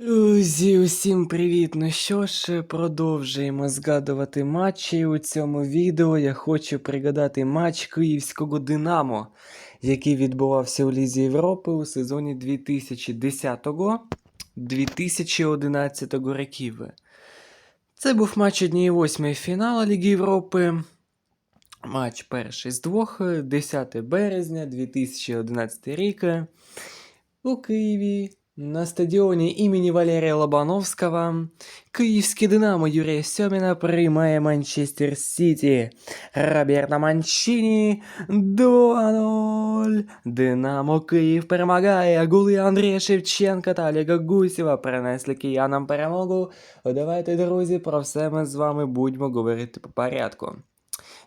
Друзі, усім привіт! Ну що ж, продовжуємо згадувати матчі. У цьому відео я хочу пригадати матч київського Динамо, який відбувався у Лізі Європи у сезоні 2010-2011 років. Це був матч 1-8 фіналу Ліги Європи. Матч перший з двох, 10 березня 2011 рік у Києві на стадіоні імені Валерія Лобановського київське Динамо Юрія Сьоміна приймає Манчестер Сіті. Роберто Манчині 2-0. Динамо Київ перемагає. Гули Андрія Шевченка та Олега Гусєва принесли киянам перемогу. Давайте, друзі, про все ми з вами будемо говорити по порядку.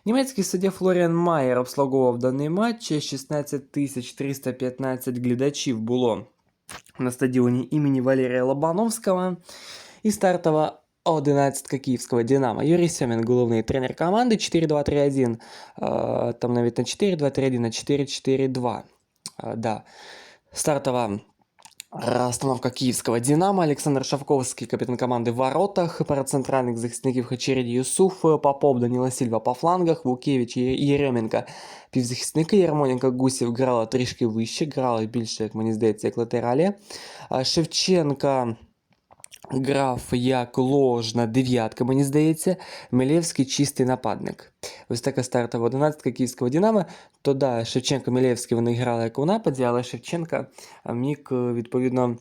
Німецький суддя Флоріан Майер обслуговував даний матч. 16 315 глядачів було на стадионе имени Валерия Лобановского и стартова 11 киевского «Динамо». Юрий Семин, головный тренер команды, 4-2-3-1. Э, Там навіть на 4-2-3-1, на 4-4-2. Э, Да. Стартова Расстановка киевского «Динамо». Александр Шавковский, капитан команды в воротах. Пара центральных захисників Хачериді Юсуф, Попов, Данила Сильва по флангах, Вукевич і Єременко. Півзахисники Ярмоленко Гусів грала трішки вище, грали більше, як мені здається, як латералі. Шевченка грав як ложна дев'ятка, мені здається. Мілєвський чистий нападник. Ось така стартова 11 київського Дінамо. То да, Шевченко Мілєвський вони грали як у нападі, але Шевченка міг відповідно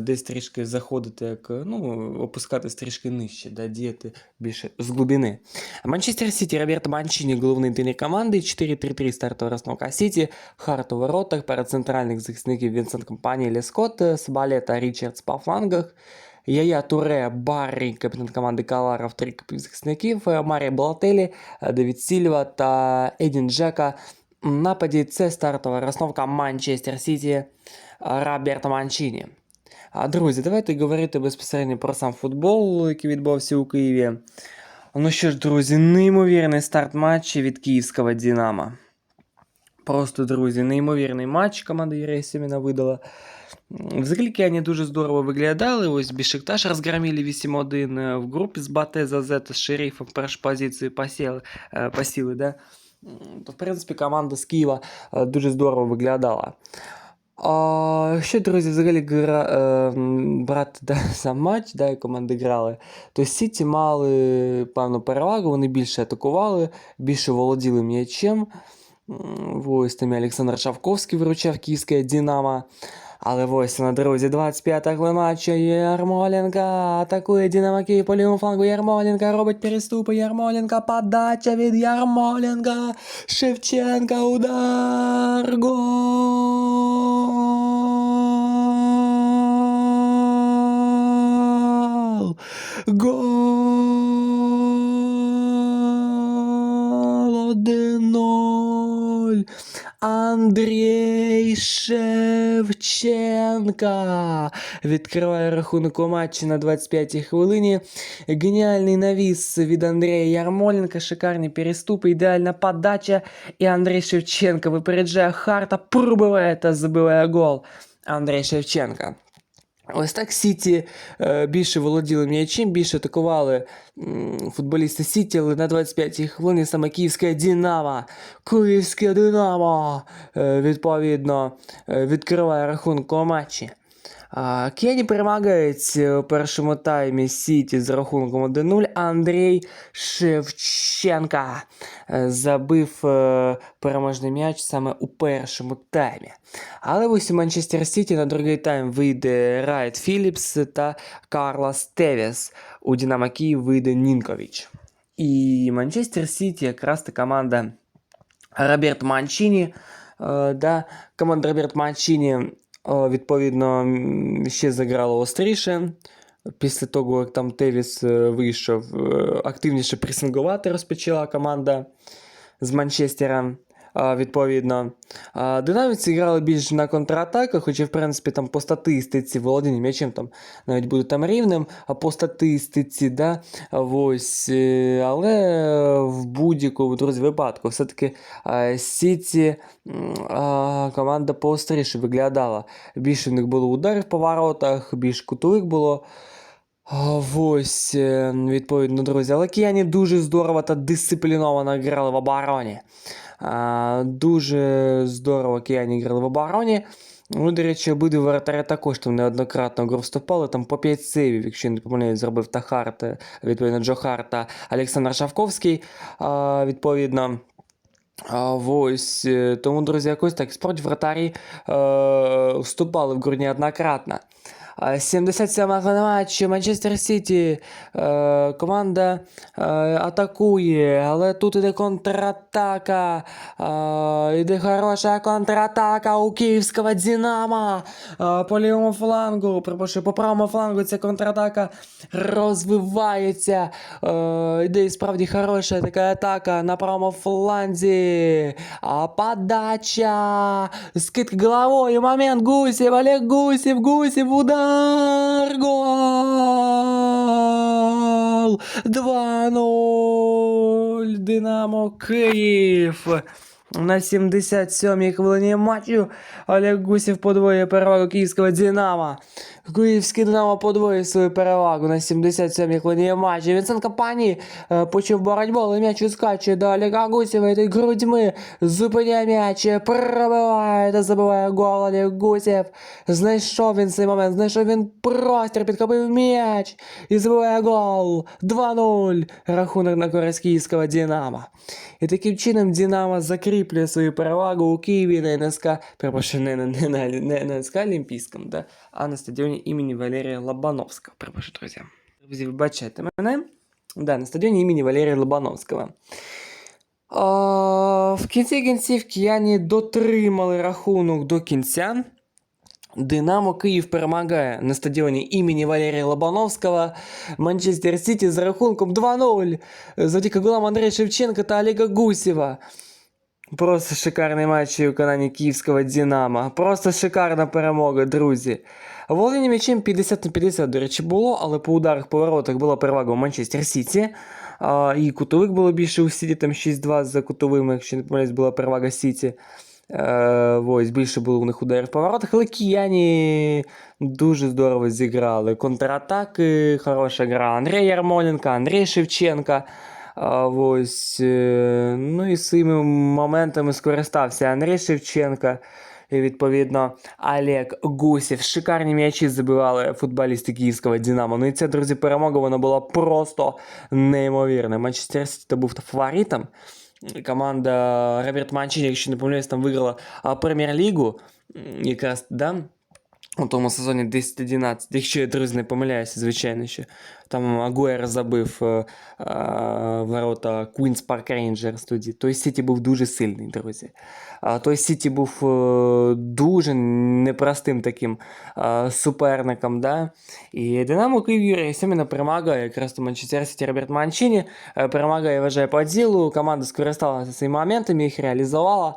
десь трішки заходити, як, е, ну, опускатись трішки нижче, да, діяти більше з глибини. Манчестер Сіті, Роберто Манчині, головний тренер команди, 4-3-3 стартова розстановка Сіті, Харт у воротах, пара центральних захисників Вінсент Компанії, Лескот, Сабале та Річардс по флангах. Яя Туре, Баррі, капітан команди Каларов, три захисників, Марія Балателі, Давід Сільва та Едін Джека. Нападі це стартова розновка Манчестер Сіті Роберто Манчині. Друзі, давайте говорити безпосередньо про сам футбол, який відбувався у Києві. Ну що ж, друзі, неймовірний старт матчу від київського Динамо. Просто, друзі, неймовірний матч команда Юрія Сіміна видала. Взагалі кияні дуже здорово виглядали. Ось Бішикташ розгромили 8-1 в групі з Бате Зазета з Шерифом першу позицію посіли, е, посіли да? То, в принципі, команда з Києва е, дуже здорово виглядала. А, що, друзі, взагалі гра, брати да, сам матч, да, і команди грали, то Сіті мали певну перевагу, вони більше атакували, більше володіли м'ячем. Ось там Олександр Шавковський виручав київське Динамо. Але ось на друзі, 25-та хвилина матчу Ярмоленко атакує Динамо Київ по лівому флангу. Ярмоленко робить переступи. Ярмоленко подача від Ярмоленко. Шевченка удар. Гол. Гол. 1-0. Андрій Шевченка відкриває рахунок у матчі на 25-й хвилині. Геніальний навіс від Андрія Ярмоленка, шикарні переступи, ідеальна подача. І Андрій Шевченко випереджає Харта, пробиває та забиває гол. Андрій Шевченка. Ось так Сіті е, більше володіли м'ячем, більше атакували футболісти Сіті, але на 25-й хвилині саме Київська Динамо, Київська Динамо, е, відповідно, е, відкриває рахунок у матчі. Кені перемагають у першому таймі Сіті з рахунком 1-0. Андрій Шевченка е, забив е, переможний м'яч саме у першому таймі. Але ось у Манчестер Сіті на другий тайм вийде Райт Філіпс та Карлос Тевіс. У Динамо Київ вийде Нінкович. І Манчестер Сіті якраз та команда Роберт Манчині. Е, да, команда Роберт Манчині відповідно ще заграло остріше. Після того, як там Тевіс е, вийшов, е, активніше пресингувати розпочала команда з Манчестера. Відповідно. А, Динамівці грали більш на контратаках, хоча, в принципі, там по статистиці володіння м'ячем там навіть буде там рівним, а по статистиці, да, ось, е, але в будь-якому друзі випадку все-таки Сіті команда поостріше виглядала. Більше в них було ударів по воротах, більш кутових було. Ось, е, відповідно, друзі. Але кияні дуже здорово та дисципліновано грали в обороні. Дуже здорово кияні грали в обороні. Ну, До речі, обидві воротарі також там неоднократно вступали. Там по 5 сейвів, якщо я не помиляюсь, зробив Тахарт, е, відповідно Джохар та Олександр Шавковський. відповідно. Ось, е, Тому, друзі, якось так справді вратарі е, вступали в грудні однократно. 77 го матчі Манчестер Сіті. Е, команда е, атакує, але тут іде контратака. Е, іде хороша контратака у Київського Динамо. По лівому флангу. Припрошую, по правому флангу ця контратака розвивається. Іде і справді хороша така атака на правому фланзі. А подача. Скидка головою. Момент Гусів, Олег Гусів, Гусів, удар. Гол. 2-0. Динамо Київ. На 77-й хвилині матчу Олег Гусів подвоює перевагу київського Динамо. Київське Динамо подвоює свою перевагу на 77-й хвилині матчу. Вінсент Компанії е, почав боротьбу, але м'яч відскачує до Олега Гусєва і грудьми зупиняє м'яч, пробиває та забиває гол Олег Гусєв. Знайшов він цей момент, знайшов він простір, підхопив м'яч і забиває гол. 2-0. Рахунок на користь київського Динамо. І таким чином Динамо закріплює свою перевагу у Києві на НСК, перепрошую, не, не, не, на- не на НСК Олімпійському, да, а на стадіоні імені Валерія Лобановського. Перепрошую, друзі. Друзі, вибачайте мене. Да, на стадіоні імені Валерія Лобановського. А, в кінці кінців кияні дотримали рахунок до кінця. Динамо Київ перемагає на стадіоні імені Валерія Лобановського. Манчестер Сіті з рахунком 2-0 завдяки голам Андрія Шевченка та Олега Гусєва. Просто шикарний матч у виконанні київського Динамо. Просто шикарна перемога, друзі. Володіння м'ячем 50 на 50, до речі, було, але по ударах по воротах була перевага у Манчестер Сіті. І кутовик було більше у Сіті, там 6-2 за кутовими, якщо не помиляюсь, була перевага Сіті. Е, ось, більше було у них ударів по воротах, але кияні дуже здорово зіграли. Контратаки, хороша гра. Андрій Ярмоленко, Андрій Шевченка. А, ось, е, ну і цими моментами скористався Андрій Шевченка. І відповідно Олег Гусєв. Шикарні м'ячі забивали футболісти київського Динамо. Ну і ця, друзі, перемога вона була просто неймовірна. Манчестер Сіті був фаворитом. Команда Роберт Манчини, якщо не помиляюсь, там виграла прем'єр-лігу. Якраз, да? У тому сезоні 10-11, якщо я, друзі, не помиляюся, звичайно, що там Агуер забив е, е, ворота Queen's Park Rangers тоді. Той Сіті був дуже сильний, друзі. А той Сіті був е, дуже непростим таким е, суперником. Да? І Динамо Київ Юрій Сіміна перемагає якраз то Манчестер Сіті Роберт Манчині, е, перемагає, вважає по ділу. Команда скористалася цими моментами, їх реалізувала.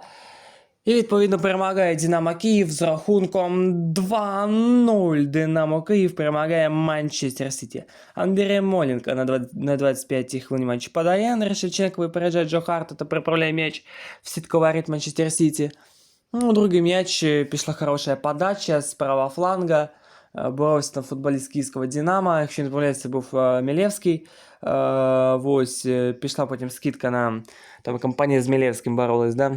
І відповідно перемагає Динамо Київ з рахунком 2-0. Динамо Київ перемагає Манчестер Сіті. Андрій Моленко на 20 на 25-й хвилині матчу подає. Андрій Шевченко випереджає Джо Харта та приправляє м'яч в сітковий ряд Манчестер Сіті. Ну, другий м'яч е, пішла хороша подача з правого фланга. Е, Боровся там футболіст київського Динамо. Якщо не помиляюсь, це був е, Мілєвський. Е, Ось е, пішла потім скидка на там компанія з Мілєвським боролась, да?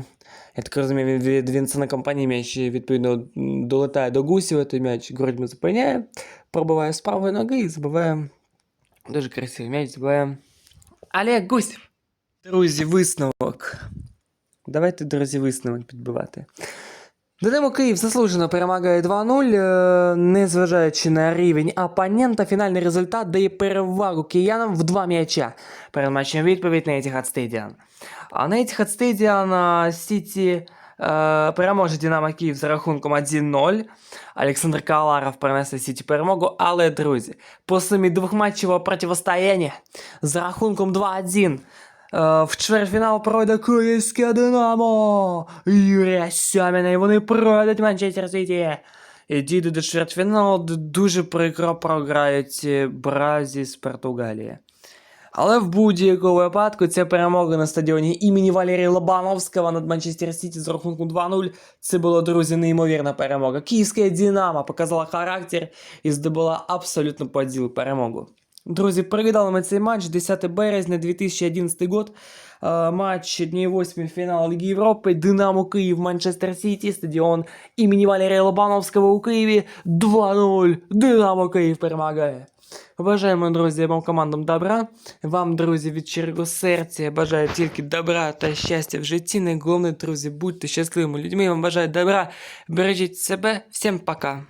Я так розумію, від, від Вінсена компанії м'яч відповідно м, долетає до Гусєва, той м'яч грудьми зупиняє, пробиває з правої ноги і забиває. Дуже красивий м'яч забиває. Олег Гусєв. Друзі, висновок. Давайте, друзі, висновок підбивати. Динамо Київ заслужено перемагає 2-0, е, незважаючи на рівень опонента, фінальний результат дає перевагу киянам в два м'яча. Перед матчем відповідь на Etihad Stadium. А на Etihad Stadium е, Сіті е, переможе Динамо Київ за рахунком 1-0. Олександр Каларов принесе Сіті перемогу, але, друзі, по сумі двохматчевого протистояння за рахунком 2-1 Е, В чвертьфінал пройде Київське Динамо! Юрія Сьоміна, і вони пройдуть Манчестер Сіті. І дійдуть до чвертьфіналу, дуже прикро програють е, Бразі з Португалії. Але в будь-якому випадку ця перемога на стадіоні імені Валерія Лобановського над Манчестер Сіті з рахунком 2-0. Це була, друзі, неймовірна перемога. Київська Динамо показала характер і здобула абсолютно по ділу перемогу. Друзі, привітали ми цей матч 10 березня 2011 год. Е, Матч дней 8 фінал Ліги Європи. Динамо Київ, Манчестер Сіті, стадіон імені Валерія Лобановського у Києві 2-0. Динамо Київ перемагає. Бажаємо, друзі, вам командам добра. Вам, друзі, від щирого серця я бажаю тільки добра та щастя в житті. Найголовніше, друзі, будьте щасливими людьми. Я вам бажаю добра. Бережіть себе. Всім пока.